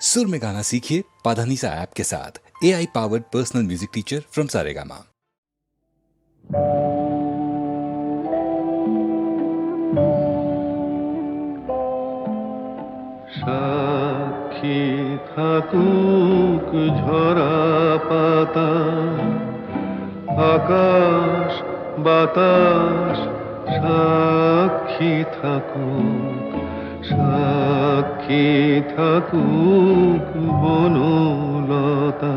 सुर में गाना सीखिए पाधानीसा ऐप के साथ A I powered personal music teacher from Saregama সাক্ষী থাকুক ঝরা পাতা আকাশ বাতাস সাক্ষী থাকুক সাক্ষী থাকুক বনলতা।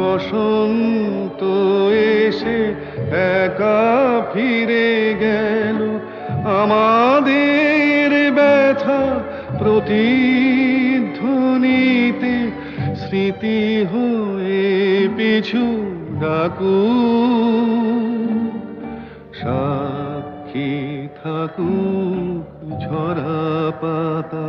বসন্ত এসে একা ফিরে গেল। আমাদের ব্যথা প্রতিধ্বনিতে স্মৃতি হয়ে পিছু ডাকু। সাক্ষী থাকুক ঝরা পাতা।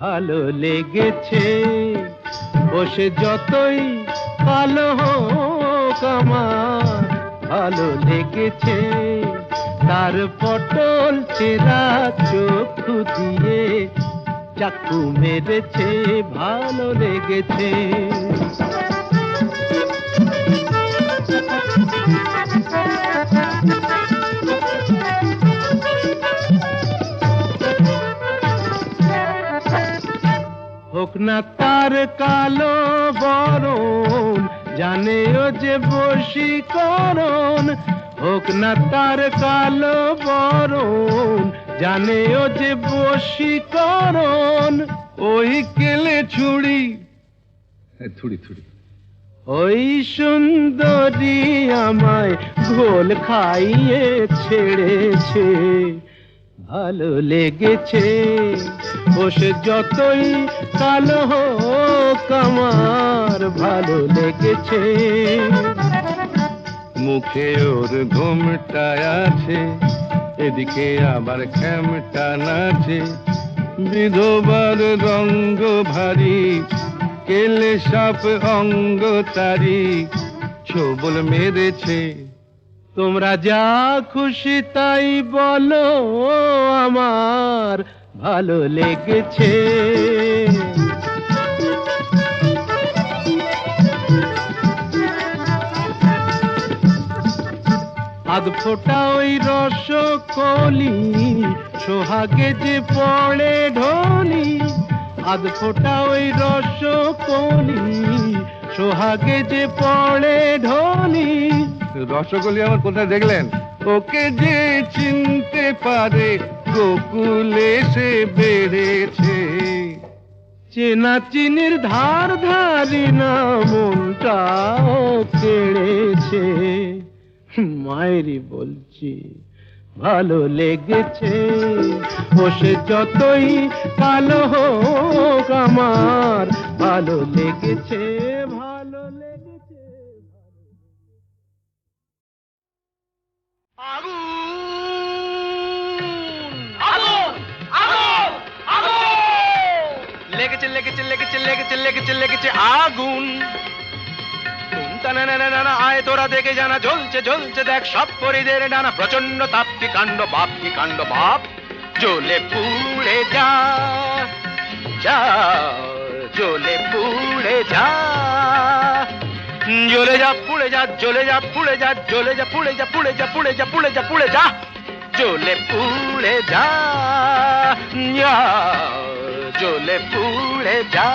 ভালো লেগেছে। বসে যতই কালো হোক আমার, ভালো লেগেছে। তার পটল চেরা চক্ষু দিয়ে চাকু মেরেছে, ভালো লেগেছে। হোক না তার কালো বরণ জানে ও যে বশীকরণ। হোক না তার কালো বরণ জানে ও যে বশীকরণ। ওই কেলে ছুড়ি থুড়ি থুড়ি ওই সুন্দরী আমায় ঘোল খাইয়ে ছেড়েছে। ভালো লেগেছে। ও সে যতই কালো হোক ভালো লেগেছে। মুখে ওর ঘুমটা আছে, এদিকে আবার খ্যামটা নাচে। বিধবার রঙ্গ ভারী, কেলে সাপ অঙ্গ তারি, ছোবল মেরেছে। তোমরা যা খুশি তাই বলো আমার ভালো লেগেছে। আধ ফোটা ওই রস কলি সোহাগে যে পড়ে ঢলি, আধ ফোটা ওই রস কলি সোহাগে যে পড়ে ঢলি রসগোল্লা আমার কোথায় দেখলেন? ওকে যে চিনতে পারে, গোকুলে সে বেড়েছে। চেনা চিনির ধার ধারি না, মনটাও কেড়েছে। মায়েরই বলছি, ভালো লেগেছে। বসে যতই কালো হোক আমার, ভালো লেগেছে। লেগেছে লেগেছে লেগেছে লেগেছে লেগেছে লেগেছে আগুন। আয় তোরা দেখে জানা জ্বলছে জ্বলছে দেখ সব পরিদের ডানা প্রচণ্ড তাপ কি কাণ্ড বাপ কি কাণ্ড বাপ। জ্বলে পুড়ে যা যা জ্বলে পুড়ে যা। জ্বলে যা পুড়ে যা জ্বলে যা পুড়ে যা জ্বলে যা পুড়ে যা পুড়ে যা পুড়ে যা পুড়ে যা পুড়ে যা। জ্বলে পুড়ে যা, জ্বলে পুড়ে যা।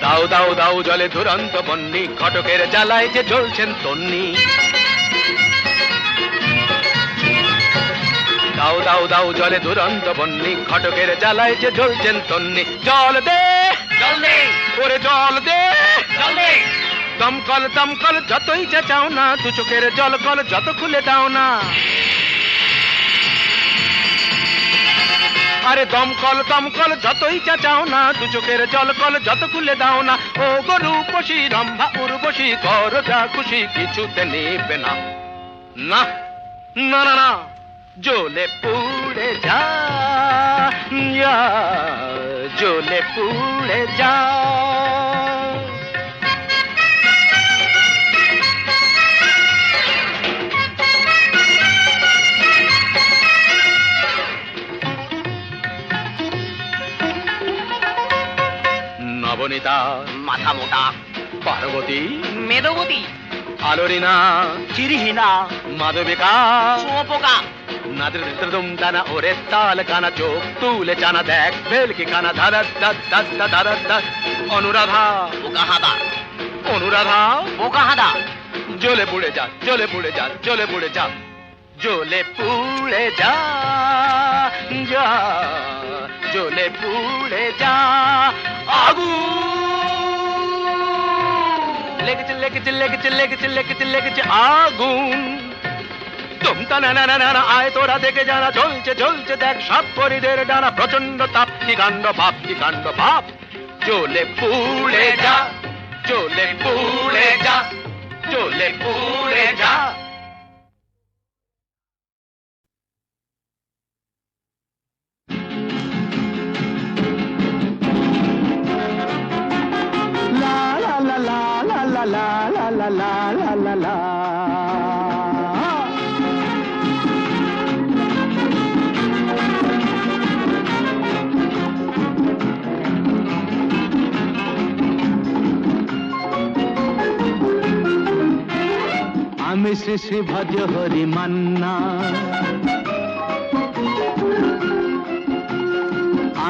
দাও দাও দাও জলে দুরন্ত বন্নি ঘটকের জ্বালায় যে জ্বলছেন তন্নি। দাও দাও দাও জলে দুরন্ত বন্নি ঘটকের জ্বালায় যে জ্বলছেন তন্নি। জল দে! জল দে ওরে জল দে। জল দে দমকল দমকল যতই চেঁচাও না দু চোখের জল কল যত খুলে দাও না। আরে দমকল দমকল যতই চেঁচাও না দু চোখের জল কল যত খুলে দাও না। ও গরু পশি রম্ভা উর্বশী কর যা খুশি কিছুতে নেবে না। না না না না। জ্বলে পুড়ে যা যা, জ্বলে পুড়ে যা নবনীতা মাথা মোটা। পার্বতী মেদবতী। আলোরিনা চিরিহীনা। মাধবিকা। শুয়োপোকা। nadir dirdum dana orestal kana chok tule chana dek belki kana dhara da da da da da da Anuradha ও কাহাদা অনুরাধা ও কাহাদা জলে পুড়ে যা জলে পুড়ে যা জলে পুড়ে যা জলে পুড়ে যা যা জলে পুড়ে যা আগু লেগেছে লেগেছে লেগেছে লেগেছে লেগেছে লেগেছে আগুন তুমতা না না না না আয় তোরা দেখে যারা চলছে চলছে, দেখ ডানা প্রচণ্ড কি চলে পুড়ে যা জ্বলে পুড়ে যা।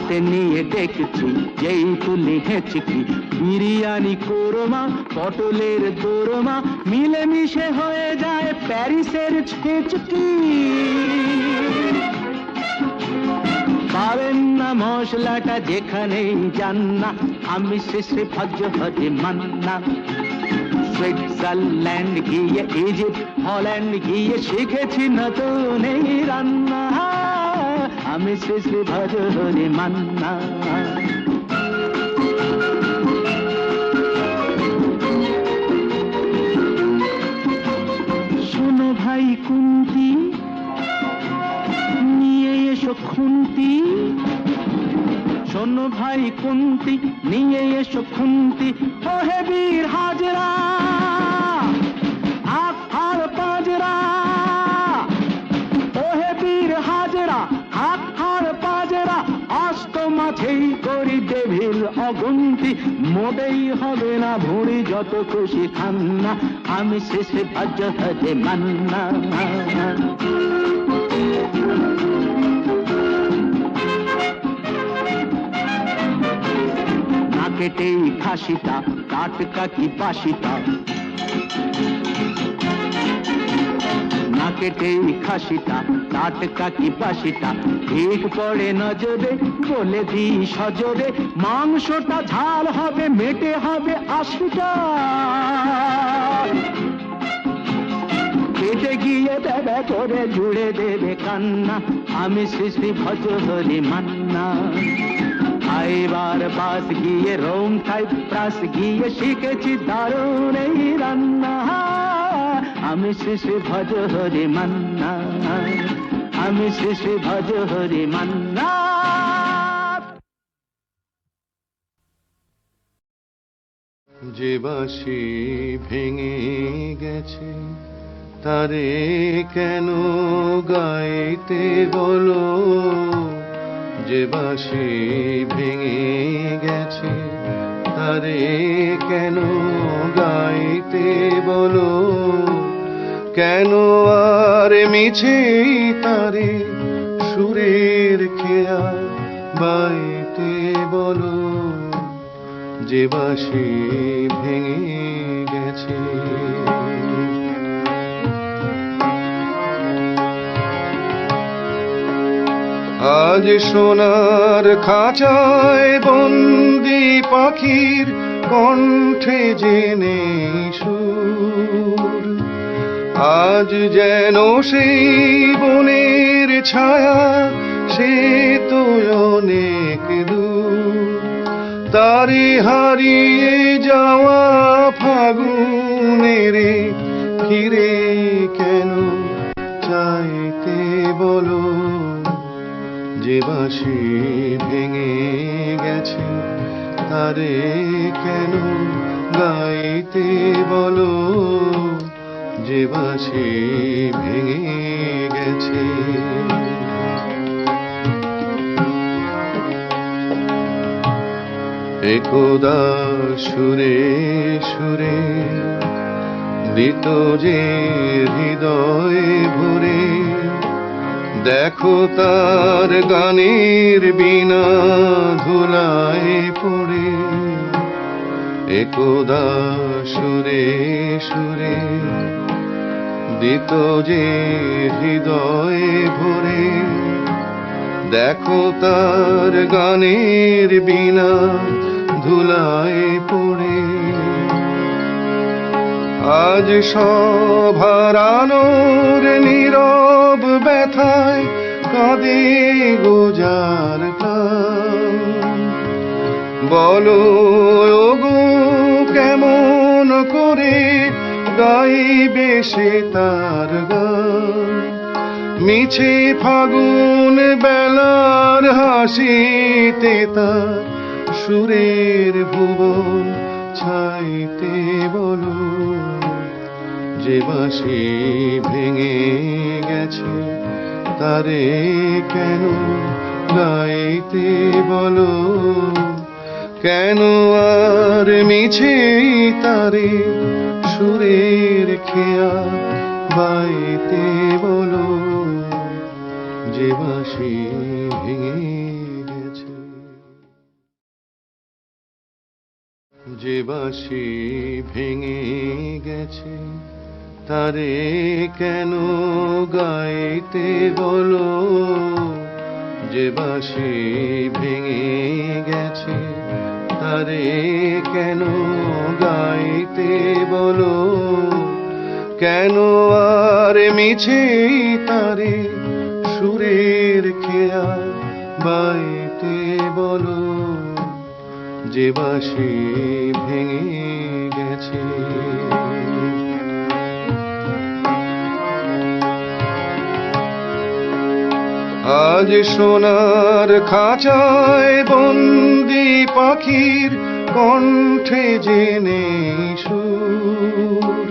হাতে নিয়ে দেখছি, যেই তুলি হেঁচকি। বিরিয়ানি কোরমা, পটলের দোরমা, মিলেমিশে হয়ে যায় প্যারিসের ছেচকি। পাবেন না মশলাটা যেখানেই যান না আমি শেষে ভাজ্য হতে মান্না। সুইজারল্যান্ড গিয়ে, ইজিপ্ট, হল্যান্ড গিয়ে শিখেছি নতুন এই রান্না। আমি শেষে ভাজ হরে মান্না। শোনো ভাই কুন্তি, নিয়ে এসো খুন্তি। শোনো ভাই কুন্তি, নিয়ে এসো খুন্তি। ও হে বীর হাজরা। মাঝেই করি ডেভিল অগুন্তি, মোটেই হবে না ভুঁড়ি যত খুশি খান না আমি শেষে ভাজ্য হতে মান্না। কেটেই খাসিটা টাটকা কি বাসিটা কেটেই খাসিটা টাটকা কি বাসিটা ঠিক পড়ে নজরে, বলে দি সজরে, মাংসটা ঝাল হবে, মেটে হবে আশিটা। পেটে গিয়ে দেবে, করে জুড়ে দেবে কান্না, আমি শ্রী ভজ মান্না। খাইবার বাস গিয়ে রোম খাই, প্রাস গিয়ে শিখেছি দারুণ এই রান্না। আমি শিশু ভজ হরি মান্না। আমি শিশু ভজ হরি মান্না। যে বাঁশি ভেঙে গেছে, তারে কেন গাইতে বলো? যে বাঁশি ভেঙে গেছে, তারে কেন গাইতে বলো? কেন আর মিছে তারে সুরের খেয়া বাইতে বলো? যে বাঁশি ভেঙে গেছে। আজ সোনার খাঁচায় বন্দি পাখির কণ্ঠে জেনে সুর আজ যেন সেই বনের ছায়া, সে তো অনেক দূর। তারে হারিয়ে যাওয়া ফাগুনের ফিরে কেন চাইতে বলো? যে বাঁশি ভেঙে গেছে, তারে কেন গাইতে বলো? যে বাঁশি ভেঙে গেছে। একদা সুরে সুরে দিত যে হৃদয় ভরে, দেখো তার গানের বিনা ধুলায় পড়ে। একদা সুরে সুরে দিত যে হৃদয়ে ভরে, দেখো তার গানের বিনা ধুলায় পড়ে। আজ সভারানোর নীরব ব্যথায় কাঁদে গোজার বলো গাইবে সে তার গান। মিছে ফাগুন বেলার হাসিতে তার সুরের ভুবন ছাইতে বলো। যে বাঁশি ভেঙে গেছে তারে কেন গাইতে বলো? কেন আর মিছে তারে সুরের খেয়া বাইতে বলো, যে বাসি ভেঙে গেছে। যে বাসি ভেঙে গেছে, তারে কেন গাইতে বলো? যে বাসি ভেঙে গেছে তারে কেন গাইতে বলো? কেন আর মিছে তারে সুরের খেয়া বাইতে বলো? যে বাসে ভেঙে গেছে আজ সোনার খাঁচায় বন্দি পাখির কণ্ঠে জেনে সুর।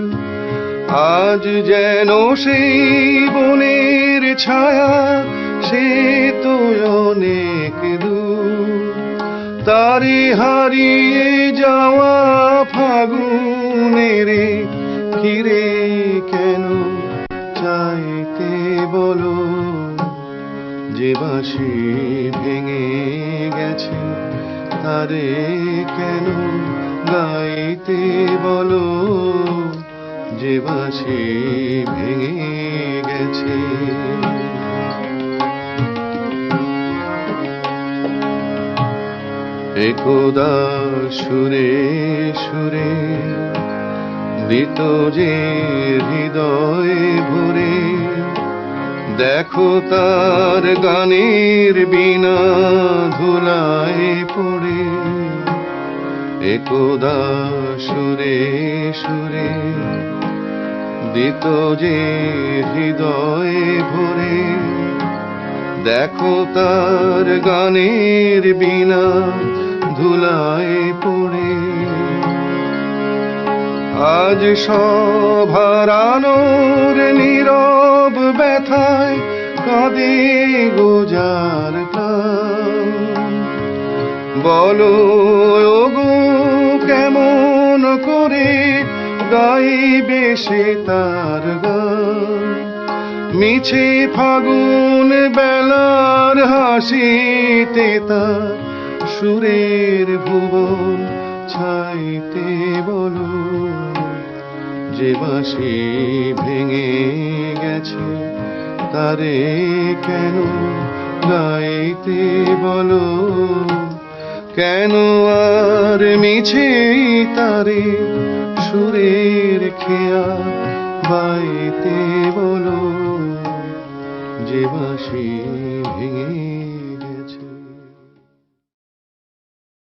আজ যেন সেই বনের ছায়া, সে তো অনেক তারে হারিয়ে যাওয়া ফাগুনের ফিরে কেন চাইতে বলো? যে বাসি ভেঙে গেছে, তারে কেন গাইতে বলো? যে বাসি ভেঙে গেছে। একদা সুরে সুরে, দিত যে হৃদয় ভরে দেখো তার গানের বিনা ধুলায় পড়ে। একদা সুরে সুরে দিত যে হৃদয় ভরে। দেখো তার গানের বিনা ধুলায় পড়ে। আজ সভারানোর নীরব ব্যথায় কাঁদে গোজার বলো, ওগো, কেমন করে গাইবে সে তার গান? মিছে ফাগুন বেলার হাসিতে তার সুরের ভুবন ছাইতে বলো। যে বাসি ভেঙে গেছে, তারে কেন গাইতে বলো? কেন আর মিছে তারে সুরের খেয়া বাইতে বলো? যে বাসি ভেঙে